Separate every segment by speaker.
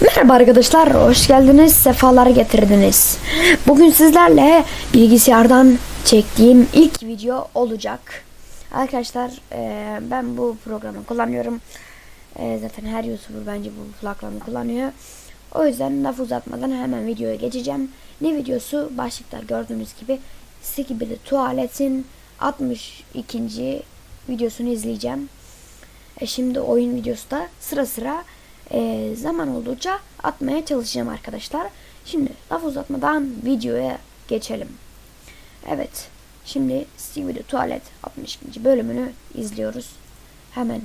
Speaker 1: Merhaba arkadaşlar, hoş geldiniz, sefalar getirdiniz. Bugün sizlerle bilgisayardan çektiğim ilk video olacak. Arkadaşlar eee, ben bu programı kullanıyorum. Eee, zaten her YouTuber bence bu programı kullanıyor. O yüzden laf uzatmadan hemen videoya geçeceğim. Ne videosu? Başlıkta gördüğünüz gibi Skibidi Tuvalet'in 62. videosunu izleyeceğim. E şimdi oyun videosu da sıra sıra e, zaman oldukça atmaya çalışacağım arkadaşlar. Şimdi laf uzatmadan videoya geçelim. Evet. Şimdi Stevie Tuvalet 62. bölümünü izliyoruz. Hemen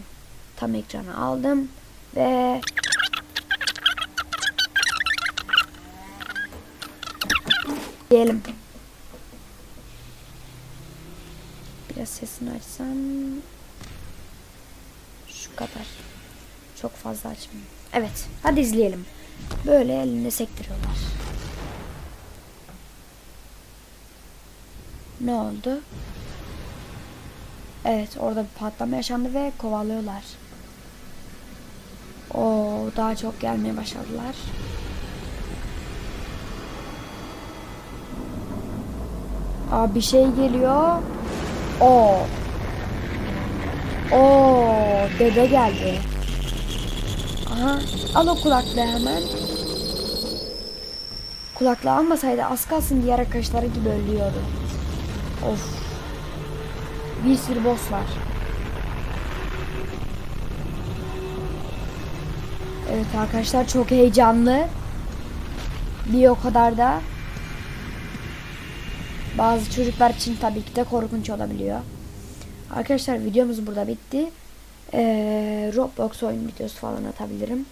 Speaker 1: tam ekrana aldım ve diyelim. Biraz sesini açsam şu kadar. Çok fazla açmayayım. Evet. Hadi izleyelim. Böyle eline sektiriyorlar. Ne oldu? Evet. Orada bir patlama yaşandı ve kovalıyorlar. O daha çok gelmeye başladılar. Aa bir şey geliyor. O. O dede geldi. Aha al o kulaklığı hemen. Kulaklığı almasaydı az kalsın diğer arkadaşları gibi ölüyordu. Of. Bir sürü boss var. Evet arkadaşlar çok heyecanlı. Bir o kadar da bazı çocuklar için tabii ki de korkunç olabiliyor. Arkadaşlar videomuz burada bitti. Ee, Roblox oyun videosu falan atabilirim.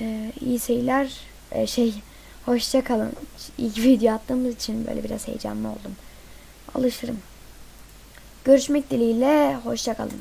Speaker 1: Ee, iyi seyirler. Ee, şey hoşça kalın. İlk video attığımız için böyle biraz heyecanlı oldum. Alışırım. Görüşmek dileğiyle hoşça kalın.